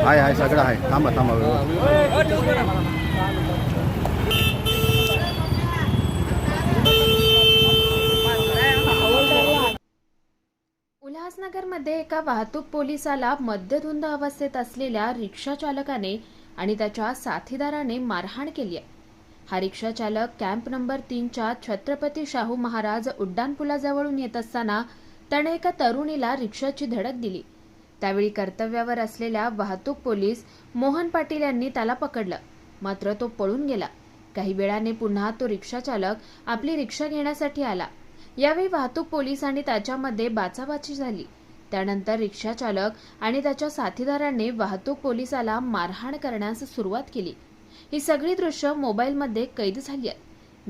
आहे आहे सगळं आहे थांबा थांबा उल्हासनगरमध्ये एका वाहतूक पोलिसाला मद्यधुंद अवस्थेत असलेल्या रिक्षा चालकाने आणि त्याच्या साथीदाराने मारहाण केली आहे. हा रिक्षा चालक कॅम्प नंबर तीनच्या छत्रपती शाहू महाराज उड्डाणपुलाजवळून येत असताना त्याने एका तरुणीला रिक्षाची धडक दिली. त्यावेळी कर्तव्यावर असलेल्या वाहतूक पोलीस मोहन पाटील यांनी त्याला पकडलं. मात्र तो पळून गेला. काही वेळाने पुन्हा तो रिक्षा चालक आपली रिक्षा घेण्यासाठी आला. यावेळी वाहतूक पोलीस आणि त्याच्यामध्ये बाचाबाची झाली. त्यानंतर रिक्षा चालक आणि त्याच्या साथीदारांनी वाहतूक पोलिसाला मारहाण करण्यास सुरुवात केली. ही सगळी दृश्य मोबाईलमध्ये कैद झाली आहेत.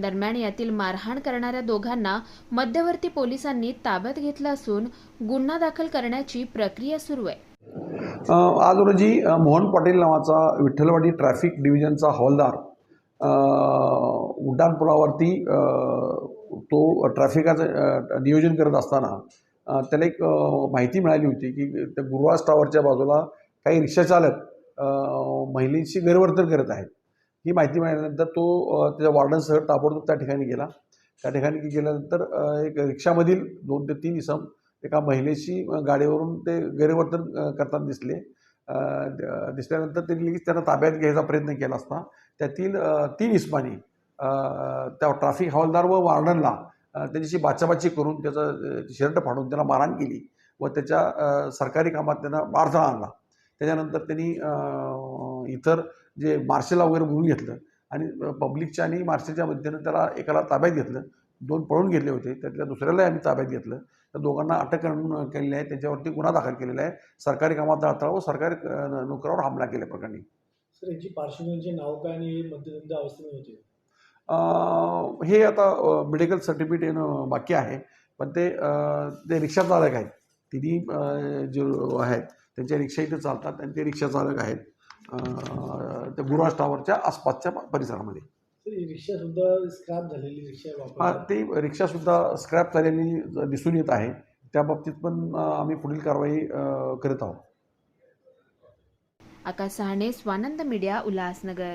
दरम्यान यातील मारहाण करणाऱ्या दोघांना मध्यवर्ती पोलिसांनी ताब्यात घेतलं असून गुन्हा दाखल करण्याची प्रक्रिया सुरू आहे. आज रोजी मोहन पाटील नावाचा विठ्ठलवाडी ट्रॅफिक डिव्हिजनचा हवालदार उड्डाणपुलावरती तो ट्रॅफिकाचं नियोजन करत असताना त्याला एक माहिती मिळाली होती की त्या गुरुवार टावरच्या बाजूला काही रिक्षाचालक महिलेशी गैरवर्तन करत आहेत. ही माहिती मिळाल्यानंतर तो त्याच्या वार्डनसह ताबडतोब त्या ठिकाणी गेला. त्या ठिकाणी गेल्यानंतर एक रिक्षामधील दोन ते तीन इसम एका महिलेशी गाडीवरून ते गैरवर्तन करताना दिसले. दिसल्यानंतर त्यांनी लगेच त्यांना ताब्यात घ्यायचा प्रयत्न केला असता. त्यातील तीन इस्मानी त्या ट्राफिक हवालदार व वार्डनला त्यांच्याशी बाचाबाची करून त्याचं शर्ट फाडून त्याला मारहाण केली व त्याच्या सरकारी कामात त्यांना अडथळा आणला. त्याच्यानंतर त्यांनी इतर जे मार्शलला वगैरे बोलून घेतलं आणि पब्लिकच्या आणि मार्शलच्या मध्येनं त्याला एकाला ताब्यात घेतलं. दोन पळून घेतले होते. त्यातल्या दुसऱ्यालाही आम्ही ताब्यात घेतलं. त्या दोघांना अटक करून केलेली आहे. त्याच्यावरती गुन्हा दाखल केलेला आहे. सरकारी कामात अडथळा व सरकारी नोकरावर हमला केल्याप्रकरणी सर यांची पार्श्वभूमीचे नाव काय आणि हे मध्यधंदा अवस्थेमध्ये होते? हे आता मेडिकल सर्टिफिकेट येणं बाकी आहे. पण ते ते रिक्षा चालक आहेत. तिन्ही जे आहेत त्यांच्या रिक्षा इथे चालतात आणि ते रिक्षा चालक आहेत त्या गुरुवार टावरच्या आसपासच्या परिसरामध्ये. सर ही रिक्षा सुद्धा स्क्रॅप झालेली रिक्षा हा, ती रिक्षासुद्धा स्क्रॅप झालेली दिसून येत आहे. त्या बाबतीत पण आम्ही पुढील कारवाई करत आहोत. आकाश सहाणे स्वानंद मीडिया उल्हासनगर.